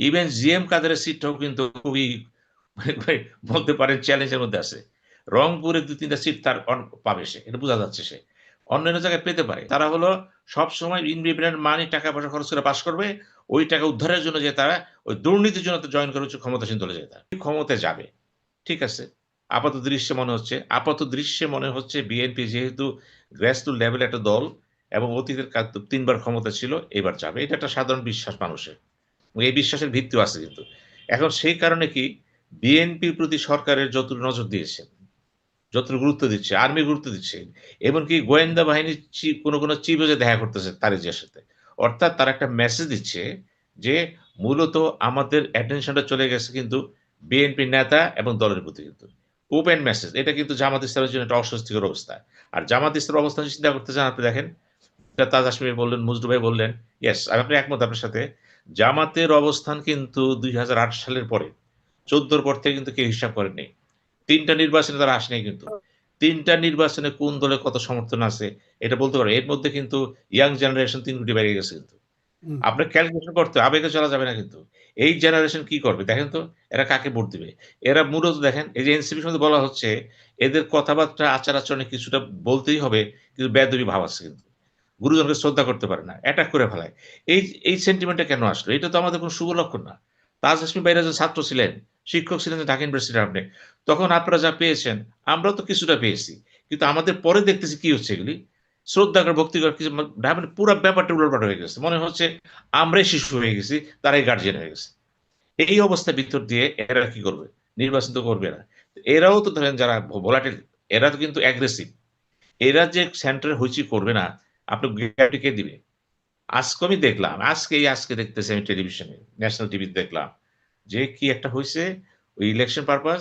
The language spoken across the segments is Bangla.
ইভেন জিএম কাদেরের সিটটাও কিন্তু খুবই বলতে পারেন চ্যালেঞ্জের মধ্যে আছে রংপুরে দু তিনটা সিট তার পাবে সে এটা বোঝা যাচ্ছে সে। অন্যান্য জায়গায় পেতে পারে। তারা হলো সবসময় ইনডিপেন্ডেন্ট মানি টাকা পয়সা খরচ করে পাশ করবে, ওই টাকা উদ্ধারের জন্য যে তারা ওই দুর্নীতির জন্য জয়েন করে হচ্ছে ক্ষমতাসীন দলে যায় তারা। ক্ষমতায় যাবে। ঠিক আছে? আপাত দৃশ্যে মনে হচ্ছে, আপাত দৃশ্যে মনে হচ্ছে বিএনপি যেহেতু গ্রাসরুট লেভেল একটা দল এবং অতীতের কাজ- তিনবার ক্ষমতা ছিল, এবার যাবে। এটা একটা সাধারণ বিশ্বাস মানুষের। এই বিশ্বাসের ভিত্তিও আছে কিন্তু। এখন সেই কারণে কি বিএনপির প্রতি সরকারের যতটুকু নজর দিয়েছে, যতটুকু গুরুত্ব দিচ্ছে, আর্মি গুরুত্ব দিচ্ছে, এমনকি গোয়েন্দা বাহিনীর কোনো কোনো চিফও যে দেখা করতেছে তারেজিয়ার সাথে, অর্থাৎ তারা একটা মেসেজ দিচ্ছে যে মূলত আমাদের অ্যাটেনশনটা চলে গেছে কিন্তু বিএনপি নেতা এবং দলের প্রতি কিন্তু। ওপেন মেসেজ এটা কিন্তু জামাত ইসলামের জন্য একটা অস্বস্তিকর অবস্থা। আর জামাত ইসলামের অবস্থা চিন্তা করতে চান আপনি, দেখেন তাজ হাসমি বললেন মুজরু ভাই বললেন ইয়েস আমি আপনি একমত আপনার সাথে জামাতের অবস্থান কিন্তু দুই হাজার আট সালের পরে চোদ্দোর পর থেকে কিন্তু কেউ হিসাব করেনি তিনটা নির্বাচনে তারা আসেনি কিন্তু। তিনটা নির্বাচনে কোন দলে কত সমর্থন আছে এটা বলতে পারো। এর মধ্যে কিন্তু ইয়াং জেনারেশন তিন কোটি বেড়ে গেছে কিন্তু। আপনার ক্যালকুলেশন করতে আবেগে চলা যাবে না কিন্তু। এই জেনারেশন কি করবে? দেখেন তো এরা কাকে ভোট দিবে? এরা মূলত দেখেন এই যে এনসিপির মধ্যে বলা হচ্ছে এদের কথাবার্তা আচার আচরণে কিছুটা বলতেই হবে কিন্তু বেদবি ভাব আছে কিন্তু। গুরুজনকে শ্রদ্ধা করতে পারে না অ্যাটাক করে ফেলায়। এই এই সেন্টিমেন্টটা কেন আসলো? এটা তো আমাদের কোনো শুভ লক্ষণ না। তাজ হাসমি বাইরে যে ছাত্র ছিলেন, শিক্ষক ছিলেন ঢাকা ইউনিভার্সিটির আপনি তখন আপনারা যা পেয়েছেন, আমরাও তো কিছুটা পেয়েছি। কিন্তু আমাদের পরে দেখতেছি কি হচ্ছে এগুলি? শ্রদ্ধা করে, ভক্তি করে কিছু মানে পুরো ব্যাপারটা উল্টোপাল্টা হয়ে গেছে। মনে হচ্ছে আমরাই শিশু হয়ে গেছি, তারাই গার্জিয়ান হয়ে গেছে। এই অবস্থার ভিতর দিয়ে এরা কি করবে? নির্বাচন তো করবে না। এরাও তো ধরেন যারা ভোলাটিল এরা তো কিন্তু অ্যাগ্রেসিভ এরা যে সেন্টারে হইচি করবে না আপনি গ্যারান্টি দিবে আজকে আমি দেখলাম, আজকে আজকে দেখতেছি আমি টেলিভিশনে, ন্যাশনাল টিভিতে দেখলাম যে কি একটা হয়েছে, ওই ইলেকশন পারপাস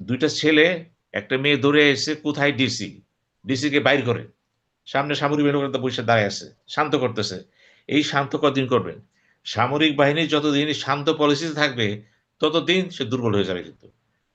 দুইটা ছেলে, একটা মেয়ে দৌড়ে এসে কোথায় ডিসি ডিসি কে বাইর করে। সামনে সামরিক বাহিনী বসে দাঁড়ায় আছে, শান্ত করতেছে। এই শান্ত কদিন করবেন সামরিক বাহিনী যতদিন শান্ত পলিসিতে থাকবে, ততদিন সে দুর্বল হয়ে যাবে কিন্তু।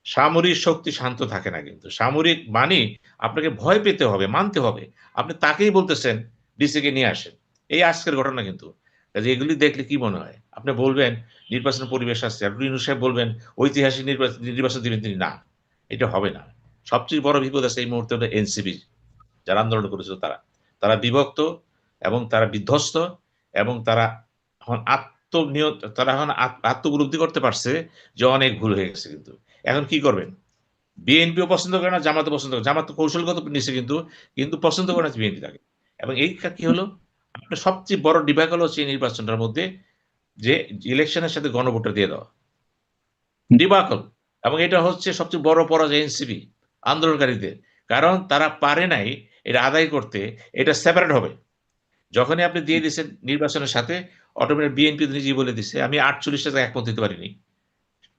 সামরিক শক্তি শান্ত থাকে না কিন্তু। সামরিক মানে আপনাকে ভয় পেতে হবে, মানতে হবে। আপনি তাকেই বলতেছেন ডিসিকে নিয়ে আসেন। এই আজকের ঘটনা কিন্তু। এগুলি দেখলে কি মনে হয়? আপনি বলবেন, নির্বাচন পরিবেশ আসছে। আর রিনু সাহেব বলবেন, ঐতিহাসিক নির্বাচন নির্বাচন দিবেন তিনি না। এটা হবে না। সবচেয়ে বড় বিপদ আছে এই মুহূর্তে হলো এনসিবি যারা আন্দোলন করেছিল তারা। তারা বিভক্ত এবং তারা বিধ্বস্ত এবং তারা এখন আত্মনিয়ত তারা এখন আত- করতে পারছে যে অনেক ভুল হয়ে গেছে কিন্তু। এখন কি করবেন? বিএনপিও পছন্দ করে না, জামাতও পছন্দ করে জামাত কৌশলগত নিচ্ছে কিন্তু কিন্তু পছন্দ করে না বিএনপি তাকে। এবং এই কা- হলো? আপনার সবচেয়ে বড় ডিবাকল হচ্ছে এই নির্বাচনটার মধ্যে যে ইলেকশনের সাথে গণভোটটা দিয়ে দেওয়া। ডিবাকল এবং এটা হচ্ছে সবচেয়ে বড় পরাজয় এনসিপি আন্দোলনকারীদের। কারণ তারা পারে নাই এটা আদায় করতে, এটা সেপারেট হবে। যখনই আপনি দিয়ে দিচ্ছেন নির্বাচনের সাথে অটোমেটিক বিএনপি নিজেই বলে দিচ্ছে আমি আটচল্লিশটা জায়গায় একমত দিতে পারিনি।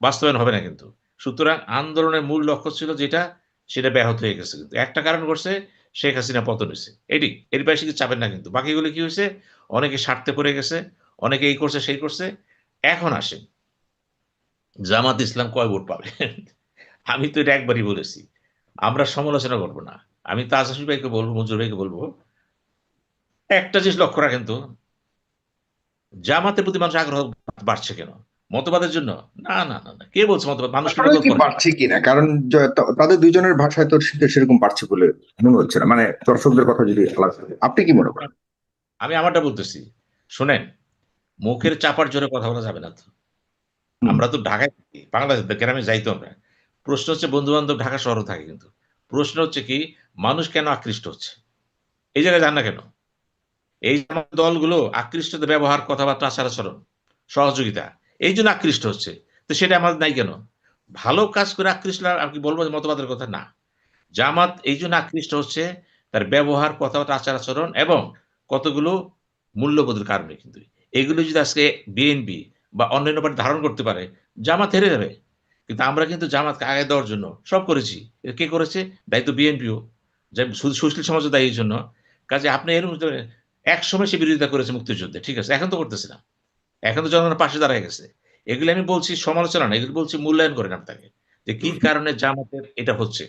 বাস্তবায়ন হবে না কিন্তু। সুতরাং আন্দোলনের মূল লক্ষ্য ছিল যেটা, সেটা ব্যাহত হয়ে গেছে। কিন্তু একটা কারণ করছে শেখ হাসিনা পতন হয়েছে। এটি, এর বাইরে কিছু চাবেন না কিন্তু। বাকিগুলো কি হয়েছে? অনেকে স্বার্থে পড়ে গেছে, অনেকে এই করছে, সেই করছে। এখন আসেন। জামাত ইসলাম কয় ভোট পাবে? আমি তো এটা একবারই বলেছি। আমরা সমালোচনা করব না। আমি তাজ হাসিফ ভাইকে বলব, মঞ্জুর ভাইকে বলব। একটা জিনিস লক্ষ্য রাখেন তো, জামাতের প্রতি মানুষ আগ্রহ বাড়ছে কেন? মতবাদের জন্য? না না না কে বলছে মতবাদ? মানুষ পারছে কিনা? কারণ তাদের দুজনের ভাষায় তো সেরকম পারছে বলে মনে হচ্ছে না। মানে দর্শকদের কথা যদি আলাদা আপনি কি মনে করেন? আমি আমারটা বলতেছি। শোনেন মুখের চাপার জোরে কথা বলা যাবে না তো। আমরা তো ঢাকায় থাকি বাংলাদেশ গ্রামে যাইতো আমরা। প্রশ্ন হচ্ছে বন্ধু বান্ধব ঢাকা শহরে থাকে কিন্তু। প্রশ্ন হচ্ছে কি মানুষ কেন আকৃষ্ট হচ্ছে? এই জায়গায় জান না কেন? এই দলগুলো আকৃষ্টদের ব্যবহার কথাবার্তা আচার আচরণ সহযোগিতা এই জন্য আকৃষ্ট হচ্ছে। তো সেটা আমাদের নাই কেন? ভালো কাজ করে আকৃষ্ট আর কি বলব মতবাদের কথা? না। জামাত এই জন্য আকৃষ্ট হচ্ছে তার ব্যবহার, কথাবার্তা আচার আচরণ এবং কতগুলো মূল্যবোধের কারণে কিন্তু। এগুলো যদি আজকে বিএনপি বা অন্যান্য পার্টি ধারণ করতে পারে, জামাত হেরে যাবে। কিন্তু আমরা কিন্তু জামাতকে আগে দেওয়ার জন্য সব করেছি। কে করেছে? দায়িত্ব বিএনপিও। যে সু- সুশীল সমাজও দায়ী জন্য। কাজে আপনি এরকম এক সময় সে বিরোধিতা করেছে মুক্তিযুদ্ধে। ঠিক আছে, এখন তো করতেছে না। এখন তো জনগণের পাশে দাঁড়ায় গেছে। এগুলি আমি বলছি সমালোচনা না এগুলো বলছি মূল্যায়ন করেন আপনাকে যে কি কারণে জামাতের এটা হচ্ছে।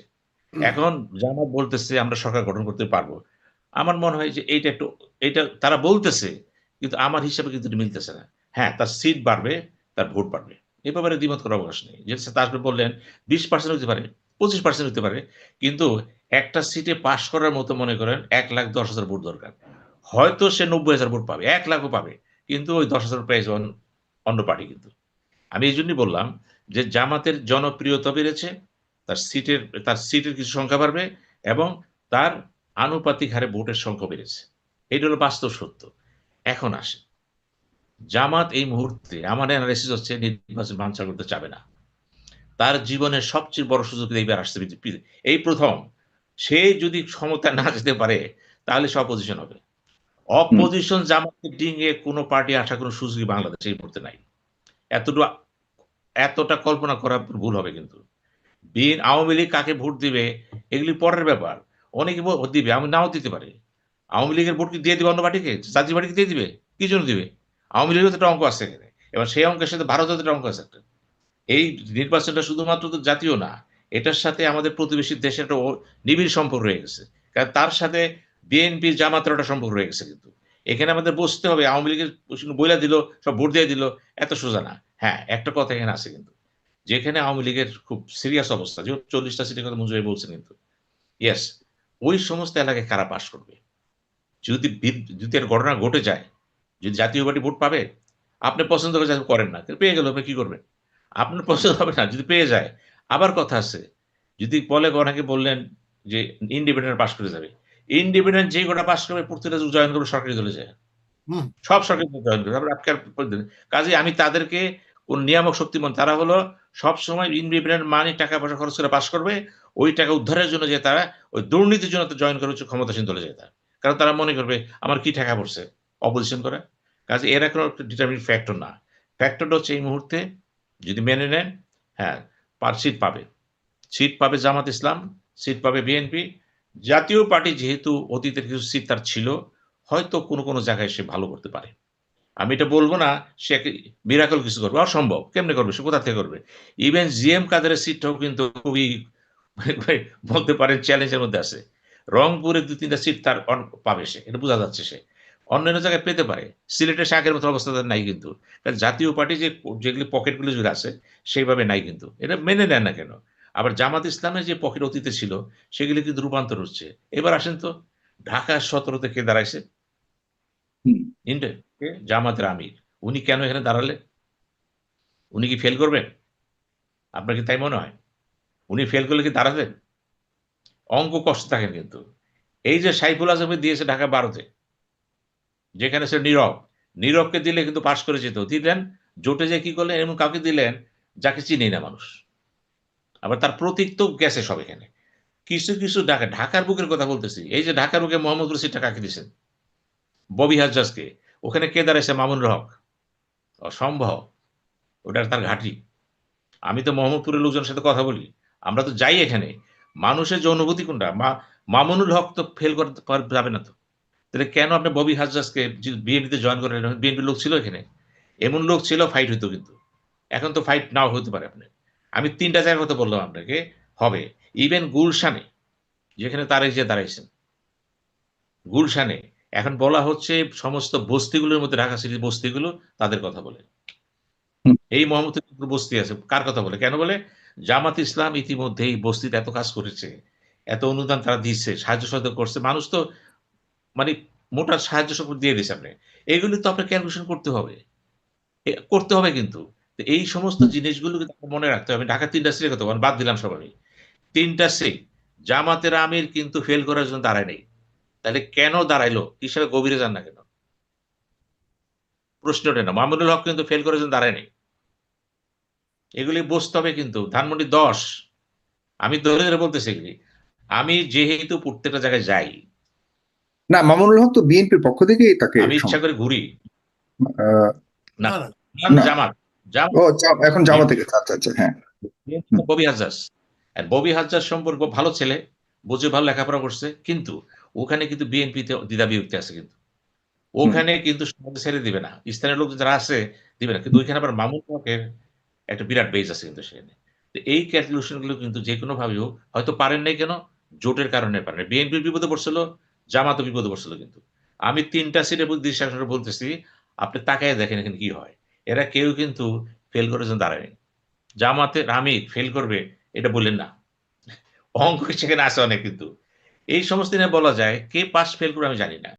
এখন জামাত বলতেছে আমরা সরকার গঠন করতে পারব। আমার মনে হয় যে এইটা একটু এটা তারা বলতেছে কিন্তু আমার হিসাবে কিন্তু মিলতেছে না। হ্যাঁ তার সিট বাড়বে তার ভোট বাড়বে। এ ব্যাপারে দ্বিমত করার অবকাশ নেই। যে তারপরে বললেন বিশ পার্সেন্ট হতে পারে পঁচিশ পার্সেন্ট হতে পারে কিন্তু একটা সিটে পাশ করার মতো মনে করেন এক লাখ দশ হাজার ভোট দরকার। হয়তো সে নব্বই হাজার ভোট পাবে এক লাখও পাবে। কিন্তু ওই দশ হাজার প্রাইজ অন্য পার্টি কিন্তু। আমি এই জন্যই বললাম যে জামাতের জনপ্রিয়তা বেড়েছে, তার সিটের তার সিটের কিছু সংখ্যা বাড়বে এবং তার আনুপাতিক হারে ভোটের সংখ্যা বেড়েছে। এটা হলো বাস্তব সত্য। এখন আসে জামাত এই মুহূর্তে আমার অ্যানালাইসিস হচ্ছে নির্বাচন বাঞ্ছা করতে চাবে না। তার জীবনের সবচেয়ে বড় সুযোগ এইবার আসছে এই প্রথম, সে যদি ক্ষমতা না যেতে পারে, তাহলে সে অপোজিশন হবে। অপোজিশন জামাতকে ডিঙে কোনো পার্টি আসা কোনো সুযোগই বাংলাদেশে এই মুহূর্তে নাই। এতটুকু এতটা কল্পনা করা ভুল হবে কিন্তু। বিন আওয়ামী লীগ কাকে ভোট দিবে, এগুলি পরের ব্যাপার। অনেকে দিবে, আমি নাও দিতে পারে। আওয়ামী লীগের ভোট কি দিয়ে দিবে অন্য পার্টিকে? জাতীয় পার্টিকে দিয়ে দিবে? কি জন্য দিবে? আওয়ামী লীগের একটা অঙ্ক আছে এখানে। এবার সেই অঙ্কের সাথে ভারতের একটা অঙ্ক আছে একটা। এই নির্বাচনটা শুধুমাত্র তো জাতীয় না, এটার সাথে আমাদের প্রতিবেশী দেশের একটা নিবিড় সম্পর্ক রয়ে গেছে। কারণ তার সাথে বিএনপির জামাতের একটা সম্পর্ক রয়ে গেছে কিন্তু। এখানে আমাদের বসতে হবে, আওয়ামী লীগের বইলা দিল, সব ভোট দিয়ে দিল, এত সোজা না। হ্যাঁ একটা কথা এখানে আছে কিন্তু। যেখানে আওয়ামী লীগের খুব সিরিয়াস অবস্থা, যে চল্লিশটা সিটের কথা মঞ্জুরি বলছেন কিন্তু। ইয়েস ওই সমস্ত এলাকায় কারা পাশ করবে? যদি যদি এর ঘটনা ঘটে যায়, যদি জাতীয় পার্টি ভোট পাবে, আপনি পছন্দ করে করেন না পেয়ে গেল কি করবেন? আপনার পছন্দ হবে না, যদি পেয়ে যায়। আবার কথা আছে, যদি বলে অনেকে বললেন যে ইন্ডিপেন্ডেন্ট পাশ করে যাবে ইন্ডিপেন্ডেন্ট যে কটা পাশ করবে প্রত্যেকটা জয়েন করবে সরকারি দলে যায়। হুম। সব সরকারি দলে জয়েন করবে। আজকাল কাজে আমি তাদেরকে কোন নিয়ামক শক্তি মনে তারা হলো সব সময় ইন্ডিপেন্ডেন্ট মানি টাকা পয়সা খরচ করে পাশ করবে। ওই টাকা উদ্ধারের জন্য যে তারা ওই দুর্নীতির জন্য জয়েন করে হচ্ছে ক্ষমতাসীন দলে যায় তারা। কারণ তারা মনে করবে আমার কি টাকা পড়ছে? অপোজিশন করে। কাজে এরা কোনো ডিটারমিন ফ্যাক্টর না। ফ্যাক্টরটা হচ্ছে এই মুহূর্তে যদি মেনে নেন হ্যাঁ পার সিট পাবে। সিট পাবে জামাত ইসলাম সিট পাবে বিএনপি জাতীয় পার্টি যেহেতু অতীতের কিছু সিট তার ছিল, হয়তো কোনো কোনো জায়গায় সে ভালো করতে পারে। আমি এটা বলব না, সে মিরাকল কিছু করবে, অসম্ভব, কেমনে করবে, সে কোথা থেকে করবে? ইভেন জি এম কাদেরের সিটটাও কিন্তু খুবই বলতে পারেন চ্যালেঞ্জের মধ্যে আছে। রংপুরে দু তিনটা সিট তার পাবে সে, এটা বোঝা যাচ্ছে সে। অন্যান্য জায়গায় পেতে পারে সিলেটের শাকের মতো অবস্থা তার নাই কিন্তু। কারণ জাতীয় পার্টি যে, যেগুলি পকেটগুলো যেগুলো আছে, সেইভাবে নাই কিন্তু। এটা মেনে নেন না কেন? আবার জামাত ইসলামের যে পকেট অতীতে ছিল সেগুলি কিন্তু রূপান্তর হচ্ছে। এবার আসেন তো ঢাকার সতেরোতে কে দাঁড়াইছে? জামাতের আমির। উনি কেন এখানে দাঁড়ালে? উনি কি ফেল করবেন? আপনার কি তাই মনে হয়? উনি ফেল করলে কি দাঁড়াবেন অঙ্ক কষ্ট থাকেন কিন্তু। এই যে সাইফুল আজমকে দিয়েছে ঢাকা বারোতে যেখানে সে নীরব নীরবকে দিলে কিন্তু পাশ করে যেত। দিলেন জোটে যে কি করলেন এমন কাউকে দিলেন যাকে চিনি না মানুষ। আবার তার প্রতীক তো গেছে সব এখানে। কিছু কিছু ঢাকা, ঢাকার বুকের কথা বলতেছি। এই যে ঢাকার বুকে মোহাম্মদুর সিটটা কাকে দিয়েছেন? ববি হাজরাজকে ওখানে কে দাঁড়াইছে? মামুন হক। অসম্ভব। ওটা তার ঘাঁটি। আমি তো মোহাম্মদপুরের লোকজনের সাথে কথা বলি। আমরা তো যাই এখানে। মানুষের যে অনুভূতি কোনটা? মা, মামুনুল হক তো ফেল করতে যাবে না তো। তাহলে কেন আপনি ববি হাজরাজকে বিএনপিতে জয়েন করে বিএনপির লোক ছিল এখানে। এমন লোক ছিল ফাইট হইতো কিন্তু। এখন তো ফাইট নাও হতে পারে আপনি আমি তিনটা জায়গার কথা বললাম আপনাকে, হবে। ইভেন গুলশানে, যেখানে তারেক যে দাঁড়াইছেন। গুলশানে, এখন বলা হচ্ছে সমস্ত বস্তিগুলোর মধ্যে, ঢাকা সিটির বস্তিগুলো তাদের কথা বলে। এই মোহাম্মদপুর বস্তি আছে, কার কথা বলে? কেন বলে? জামাত ইসলাম ইতিমধ্যে এই বস্তিতে এত কাজ করেছে, এত অনুদান তারা দিচ্ছে, সাহায্য সহায়তা করছে। মানুষ তো মানে মোটা সাহায্য সব দিয়ে দিয়েছে আপনি। এগুলি তো আপনার ক্যালকুলেশন করতে হবে। করতে হবে কিন্তু। তো এই সমস্ত জিনিসগুলো মনে রাখতে হবে। ঢাকা তিনটা সিটের কথা বাদ দিলাম সব আমি। তিনটা সিট জামাতের আমির কিন্তু ফেল করার জন্য দাঁড়ায় নেই। তাহলে কেন দাঁড়াইলো? হিসাবে গভীরে যান না কেন? প্রশ্নটা না। মামুনুল হক কিন্তু ফেল করার জন্য দাঁড়ায় নেই। এগুলি বসতে হবে কিন্তু। ধানমন্ডি দশ আমি ধরে ধরে বলতেছি এগুলি। আমি যেহেতু প্রত্যেকটা জায়গায় যাই। না মামুনুল হক তো বিএনপির পক্ষ থেকেই তাকে আমি ইচ্ছা করে ঘুরি। না। জামাত। এখন থেকে আচ্ছা আচ্ছা হ্যাঁ। ববি হাজাস আর ববি হাজার সম্পর্ক ভালো ছেলে বুঝে ভালো লেখাপড়া করছে কিন্তু ওখানে কিন্তু বিএনপিতে দ্বিধা বিভক্তি আছে কিন্তু। ওখানে কিন্তু সমাজ ছেড়ে দিবে না। স্থানীয় লোক যারা আছে দিবে না। কিন্তু ওইখানে আবার মামুন হকের একটা বিরাট বেজ আছে কিন্তু সেখানে। তো এই ক্যালকুলেশনগুলো কিন্তু যে কোনো ভাবেও হয়তো পারেন নাই কেন? জোটের কারণে পারেন বিএনপির বিপদে পড়ছিল জামাতও বিপদে পড়ছিল কিন্তু। আমি তিনটা সিটে দিশা বলতেছি আপনি তাকায় দেখেন এখানে কি হয়। এরা কেউ কিন্তু ফেল করেছেন দাঁড়ায়নি। জামাতে হামিদ ফেল করবে, এটা বললেন না। অঙ্ক সেখানে আছে অনেক কিন্তু। এই সমস্ত নিয়ে বলা যায়, কে পাস ফেল করবে আমি জানি না।